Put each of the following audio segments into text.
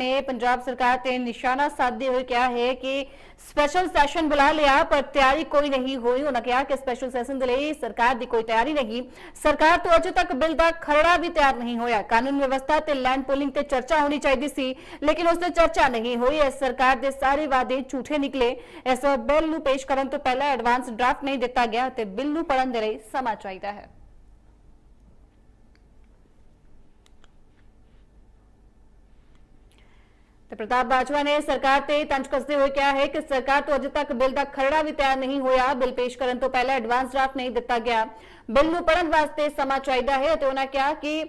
ਨੇ ਪੰਜਾਬ ਸਰਕਾਰ ਤੇ ਨਿਸ਼ਾਨਾ ਸਾਧਦੇ ਹੋਏ ਕਿਹਾ ਹੈ ਕਿ ਸਪੈਸ਼ਲ ਸੈਸ਼ਨ ਬੁਲਾ ਲਿਆ, ਪਰ ਤਿਆਰੀ ਕੋਈ ਨਹੀਂ ਹੋਈ। ਉਹਨਾਂ ਕਿਹਾ ਕਿ ਸਪੈਸ਼ਲ ਸੈਸ਼ਨ ਦੇ ਲਈ ਸਰਕਾਰ ਦੀ ਕੋਈ ਤਿਆਰੀ ਨਹੀਂ। ਸਰਕਾਰ ਤੋਂ ਅਜੇ ਤੱਕ ਬਿੱਲ ਦਾ ਖਰੜਾ ਵੀ ਤਿਆਰ ਨਹੀਂ ਹੋਇਆ। ਕਾਨੂੰਨ ਵਿਵਸਥਾ ਤੇ ਲੈਂਡ ਪੋਲਿੰਗ ਤੇ ਚਰਚਾ ਹੋਣੀ ਚਾਹੀਦੀ ਸੀ, ਲੇਕਿਨ ਉਸ ਤੇ ਚਰਚਾ ਨਹੀਂ ਹੋਈ। ਇਸ ਸਰਕਾਰ ਦੇ ਸਾਰੇ ਵਾਅਦੇ ਝੂਠੇ ਨਿਕਲੇ। ਇਸ ਬਿੱਲ ਨੂੰ ਪੇਸ਼ ਕਰਨ ਤੋਂ ਪਹਿਲਾਂ ਐਡਵਾਂਸ ਡਰਾਫਟ ਨਹੀਂ ਦਿੱਤਾ ਗਿਆ ਤੇ ਬਿੱਲ ਨੂੰ ਪੜਨ ਦੇ ਲਈ ਸਮਾਂ ਚਾਹੀਦਾ ਹੈ। ਤੇ ਪ੍ਰਤਾਪ ਬਾਜਵਾ ਨੇ ਸਰਕਾਰ ਤੇ ਤੰਜ ਕੱਸਦੇ ਹੋਏ ਕਿਹਾ ਹੈ ਕਿ ਸਰਕਾਰ ਤੋਂ ਅਜੇ ਤੱਕ ਬਿੱਲ ਦਾ ਖਰੜਾ ਵੀ ਤਿਆਰ ਨਹੀਂ ਹੋਇਆ ਬਿੱਲ ਪੇਸ਼ ਕਰਨ ਤੋਂ ਪਹਿਲਾਂ ਐਡਵਾਂਸ ਡਰਾਫਟ ਨਹੀਂ ਦਿੱਤਾ ਗਿਆ ਬਿੱਲ ਨੂੰ ਪੜਨ ਵਾਸਤੇ ਸਮਾਂ ਚਾਹੀਦਾ ਹੈ ਅਤੇ ਉਹਨਾਂ ਕਿਹਾ ਕਿ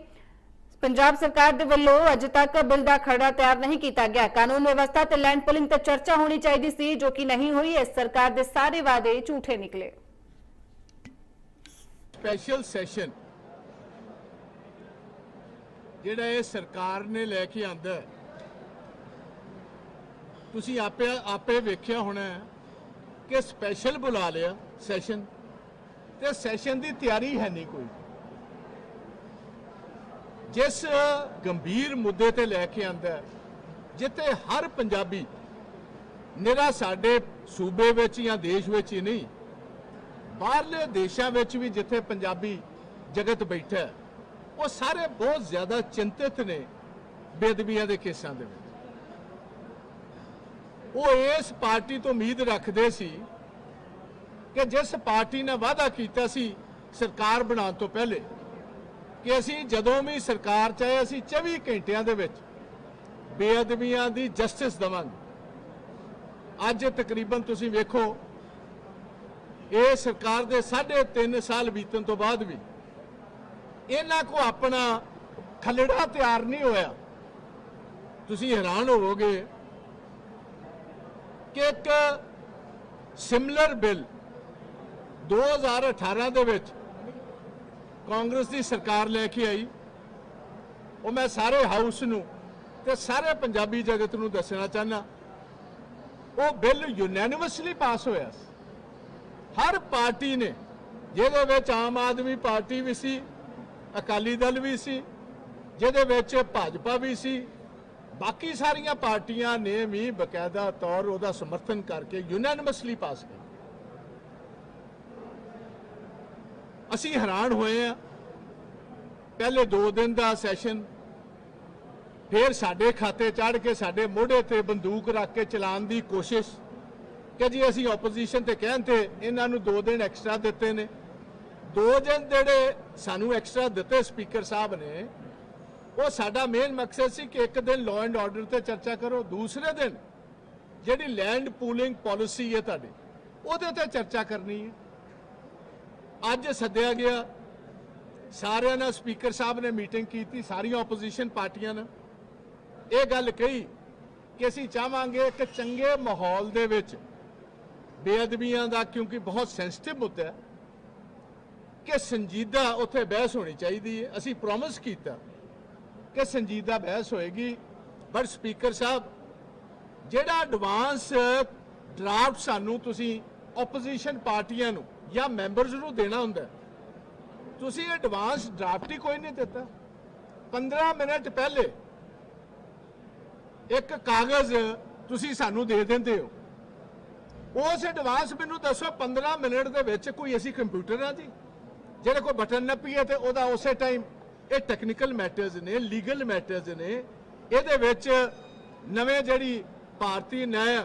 ਪੰਜਾਬ ਸਰਕਾਰ ਦੇ ਵੱਲੋਂ ਅਜੇ ਤੱਕ ਬਿੱਲ ਦਾ ਖਰੜਾ ਤਿਆਰ ਨਹੀਂ ਕੀਤਾ ਗਿਆ ਕਾਨੂੰਨ ਵਿਵਸਥਾ ਤੇ ਲੈਂਡ ਪੁਲਿੰਗ ਤੇ ਚਰਚਾ ਹੋਣੀ ਚਾਹੀਦੀ ਸੀ ਜੋ ਕਿ ਨਹੀਂ ਹੋਈ ਇਸ ਸਰਕਾਰ ਦੇ ਸਾਰੇ ਵਾਅਦੇ ਝੂਠੇ ਨਿਕਲੇ ਸਪੈਸ਼ਲ ਸੈਸ਼ਨ ਜਿਹੜਾ ਇਹ ਸਰਕਾਰ ਨੇ ਲੈ ਕੇ ਆਂਦਾ ਹੈ, ਤੁਸੀਂ ਆਪੇ ਆਪੇ ਵੇਖਿਆ ਹੋਣਾ ਕਿ ਸਪੈਸ਼ਲ ਬੁਲਾ ਲਿਆ ਸੈਸ਼ਨ ਤੇ ਸੈਸ਼ਨ ਦੀ ਤਿਆਰੀ ਹੈ ਨਹੀਂ ਕੋਈ। ਜਿਸ ਗੰਭੀਰ ਮੁੱਦੇ ਤੇ ਲੈ ਕੇ ਆਂਦਾ ਜਿੱਥੇ ਹਰ ਪੰਜਾਬੀ ਨਿਰਾ ਸਾਡੇ ਸੂਬੇ ਵਿੱਚ ਜਾਂ ਦੇਸ਼ ਵਿੱਚ ਹੀ ਨਹੀਂ, ਬਾਹਰਲੇ ਦੇਸ਼ਾਂ ਵਿੱਚ ਵੀ ਜਿੱਥੇ ਪੰਜਾਬੀ ਜਗਤ ਬੈਠਾ ਉਹ ਸਾਰੇ ਬਹੁਤ ਜ਼ਿਆਦਾ ਚਿੰਤਿਤ ਨੇ ਬੇਦਬੀਆਂ ਦੇ ਕੇਸਾਂ ਦੇ ਵਿੱਚ। ਉਹ ਇਸ ਪਾਰਟੀ ਤੋਂ ਉਮੀਦ ਰੱਖਦੇ ਸੀ ਕਿ ਜਿਸ ਪਾਰਟੀ ਨੇ ਵਾਅਦਾ ਕੀਤਾ ਸੀ ਸਰਕਾਰ ਬਣਾਉਣ ਤੋਂ ਪਹਿਲੇ ਕਿ ਅਸੀਂ ਜਦੋਂ ਵੀ ਸਰਕਾਰ ਚਾਹੇ ਅਸੀਂ 24 ਘੰਟਿਆਂ ਦੇ ਵਿੱਚ ਬੇਅਦਬੀਆਂ ਦੀ ਜਸਟਿਸ ਦਵਾਂਗੇ। ਅੱਜ ਤਕਰੀਬਨ ਤੁਸੀਂ ਵੇਖੋ, ਇਹ ਸਰਕਾਰ ਦੇ 3.5 ਸਾਲ ਬੀਤਣ ਤੋਂ ਬਾਅਦ ਵੀ ਇਹਨਾਂ ਕੋ ਆਪਣਾ ਖਲੜਾ ਤਿਆਰ ਨਹੀਂ ਹੋਇਆ। ਤੁਸੀਂ ਹੈਰਾਨ ਹੋਵੋਗੇ ਕਿ ਇੱਕ ਸਿਮਲਰ ਬਿੱਲ 2018 ਦੇ ਵਿੱਚ ਕਾਂਗਰਸ ਦੀ ਸਰਕਾਰ ਲੈ ਕੇ ਆਈ। ਉਹ ਮੈਂ ਸਾਰੇ ਹਾਊਸ ਨੂੰ ਤੇ ਸਾਰੇ ਪੰਜਾਬੀ ਜਗਤ ਨੂੰ ਦੱਸਣਾ ਚਾਹਨਾ ਉਹ ਬਿੱਲ ਯੂਨੈਨਿਮਸਲੀ ਪਾਸ ਹੋਇਆ ਸੀ। ਹਰ ਪਾਰਟੀ ਨੇ, ਜਿਹਦੇ ਵਿੱਚ ਆਮ ਆਦਮੀ ਪਾਰਟੀ ਵੀ ਸੀ, ਅਕਾਲੀ ਦਲ ਵੀ ਸੀ, ਜਿਹਦੇ ਵਿੱਚ ਭਾਜਪਾ ਵੀ ਸੀ ਬਾਕੀ ਸਾਰੀਆਂ ਪਾਰਟੀਆਂ ਨੇ ਵੀ ਬਕਾਇਦਾ ਤੌਰ ਉਹਦਾ ਸਮਰਥਨ ਕਰਕੇ ਯੂਨੈਨਿਮਸਲੀ ਪਾਸ ਕੀਤਾ। ਅਸੀਂ ਹੈਰਾਨ ਹੋਏ ਆ ਪਹਿਲੇ 2 ਦਿਨ ਦਾ ਸੈਸ਼ਨ ਫਿਰ ਸਾਡੇ ਖਾਤੇ ਚੜ ਕੇ ਸਾਡੇ ਮੋਢੇ ਤੇ ਬੰਦੂਕ ਰੱਖ ਕੇ ਚਲਾਉਣ ਦੀ ਕੋਸ਼ਿਸ਼ ਕਿ ਜੀ ਅਸੀਂ ਆਪੋਜੀਸ਼ਨ ਤੇ ਕਹਿਣ ਤੇ ਇਹਨਾਂ ਨੂੰ 2 ਦਿਨ ਐਕਸਟਰਾ ਦਿੱਤੇ ਨੇ। 2 ਦਿਨ ਜਿਹੜੇ ਸਾਨੂੰ ਐਕਸਟਰਾ ਦਿੱਤੇ ਸਪੀਕਰ ਸਾਹਿਬ ਨੇ ਉਹ ਸਾਡਾ ਮੇਨ ਮਕਸਦ ਸੀ ਕਿ ਇੱਕ ਦਿਨ ਲਾਅ ਐਂਡ ਆਰਡਰ ਤੇ ਚਰਚਾ ਕਰੋ, ਦੂਸਰੇ ਦਿਨ ਜਿਹੜੀ ਲੈਂਡ ਪੂਲਿੰਗ ਪਾਲਿਸੀ ਹੈ ਤੁਹਾਡੀ, ਉਹਦੇ ਤੇ ਚਰਚਾ ਕਰਨੀ ਹੈ। ਅੱਜ ਸੱਦਿਆ ਗਿਆ, ਸਾਰਿਆਂ ਨਾਲ ਸਪੀਕਰ ਸਾਹਿਬ ਨੇ ਮੀਟਿੰਗ ਕੀਤੀ, ਸਾਰੀਆਂ ਆਪੋਜੀਸ਼ਨ ਪਾਰਟੀਆਂ ਨਾਲ। ਇਹ ਗੱਲ ਕਹੀ ਕਿ ਅਸੀਂ ਚਾਹਾਂਗੇ ਇੱਕ ਚੰਗੇ ਮਾਹੌਲ ਦੇ ਵਿੱਚ ਬੇਅਦਬੀਆਂ ਦਾ, ਕਿਉਂਕਿ ਬਹੁਤ ਸੈਂਸਿਟਿਵ ਮੁੱਦਾ ਹੈ, ਕਿ ਸੰਜੀਦਾ ਉੱਥੇ ਬਹਿਸ ਹੋਣੀ ਚਾਹੀਦੀ ਹੈ। ਅਸੀਂ ਪ੍ਰੋਮਿਸ ਕੀਤਾ ਕਿ ਸੰਜੀਦਾ ਬਹਿਸ ਹੋਏਗੀ। ਪਰ ਸਪੀਕਰ ਸਾਹਿਬ, ਜਿਹੜਾ ਐਡਵਾਂਸ ਡਰਾਫਟ ਸਾਨੂੰ ਤੁਸੀਂ ਆਪੋਜੀਸ਼ਨ ਪਾਰਟੀਆਂ ਨੂੰ ਜਾਂ ਮੈਂਬਰਸ ਨੂੰ ਦੇਣਾ ਹੁੰਦਾ ਤੁਸੀਂ ਐਡਵਾਂਸ ਡਰਾਫਟ ਹੀ ਕੋਈ ਨਹੀਂ ਦਿੱਤਾ। 15 ਮਿੰਟ ਪਹਿਲੇ ਇੱਕ ਕਾਗਜ਼ ਤੁਸੀਂ ਸਾਨੂੰ ਦੇ ਦਿੰਦੇ ਹੋ। ਉਸ ਐਡਵਾਂਸ ਮੈਨੂੰ ਦੱਸੋ 15 ਮਿੰਟ ਦੇ ਵਿੱਚ ਕੋਈ ਅਸੀਂ ਕੰਪਿਊਟਰ ਆ ਜੀ? ਜਿਹੜੇ ਕੋਈ ਬਟਨ ਨੱਪੀਏ ਤੇ ਉਹਦਾ ਉਸੇ ਟਾਈਮ ਇਹ ਟੈਕਨੀਕਲ ਮੈਟਰਸ ਨੇ ਲੀਗਲ ਮੈਟਰਸ ਨੇ। ਇਹਦੇ ਵਿੱਚ ਨਵੇਂ ਜਿਹੜੀ ਭਾਰਤੀ ਨਿਆਂ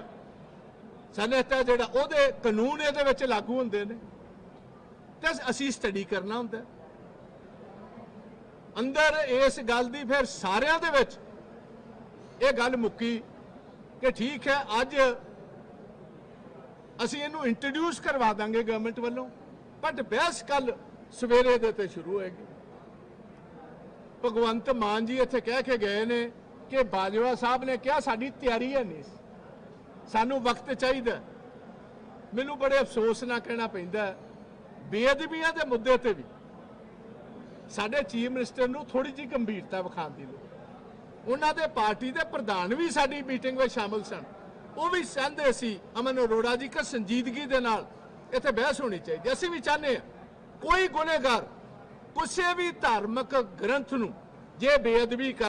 ਸਨਹਿਤਾ ਜਿਹੜਾ, ਉਹਦੇ ਕਾਨੂੰਨ ਇਹਦੇ ਵਿੱਚ ਲਾਗੂ ਹੁੰਦੇ ਨੇ। ਤੇ ਅਸੀਂ ਸਟੱਡੀ ਕਰਨਾ ਹੁੰਦਾ। ਅੰਦਰ ਇਸ ਗੱਲ ਦੀ ਫਿਰ ਸਾਰਿਆਂ ਦੇ ਵਿੱਚ ਇਹ ਗੱਲ ਮੁੱਕੀ ਕਿ ਠੀਕ ਹੈ, ਅੱਜ ਅਸੀਂ ਇਹਨੂੰ ਇੰਟਰੋਡਿਊਸ ਕਰਵਾ ਦਾਂਗੇ ਗਵਰਨਮੈਂਟ ਵੱਲੋਂ। ਬਟ ਬਹਿਸ ਕੱਲ ਸਵੇਰੇ ਦੇ ਤੇ ਸ਼ੁਰੂ ਹੋਏਗੀ। ਭਗਵੰਤ ਮਾਨ ਜੀ ਇੱਥੇ ਕਹਿ ਕੇ ਗਏ ਨੇ ਕਿ ਬਾਜਵਾ ਸਾਹਿਬ ਨੇ ਕਿਹਾ ਸਾਡੀ ਤਿਆਰੀ ਹੈ ਨਹੀਂ। ਸਾਨੂੰ ਵਕਤ ਚਾਹੀਦਾ ਮੈਨੂੰ ਬੜੇ ਅਫਸੋਸ ਨਾਲ ਕਹਿਣਾ ਪੈਂਦਾ ਹੈ, ਬੇਅਦਬੀਆਂ ਦੇ ਮੁੱਦੇ ਤੇ ਵੀ ਸਾਡੇ ਚੀਫ ਮਿਨਿਸਟਰ ਨੂੰ ਥੋੜੀ ਜਿਹੀ ਗੰਭੀਰਤਾ ਵਿਖਾਉਣ ਦੀ ਲੋੜ ਉਹਨਾਂ ਦੇ ਪਾਰਟੀ ਦੇ ਪ੍ਰਧਾਨ ਵੀ ਸਾਡੀ ਮੀਟਿੰਗ ਵਿੱਚ ਸ਼ਾਮਲ ਸਨ। ਉਹ ਵੀ ਚਾਹੁੰਦੇ ਸੀ ਅਮਨ ਅਰੋੜਾ ਜੀ ਕਿ ਸੰਜੀਦਗੀ ਦੇ ਨਾਲ ਇੱਥੇ ਬਹਿਸ ਹੋਣੀ ਚਾਹੀਦੀ ਅਸੀਂ ਵੀ ਚਾਹੁੰਦੇ ਹਾਂ ਕੋਈ ਗੁਨੇਗਾਰ ਕਿਸੇ ਵੀ ਧਾਰਮਿਕ ਗ੍ਰੰਥ ਨੂੰ ਜੇ ਬੇਅਦਬੀ ਕਰ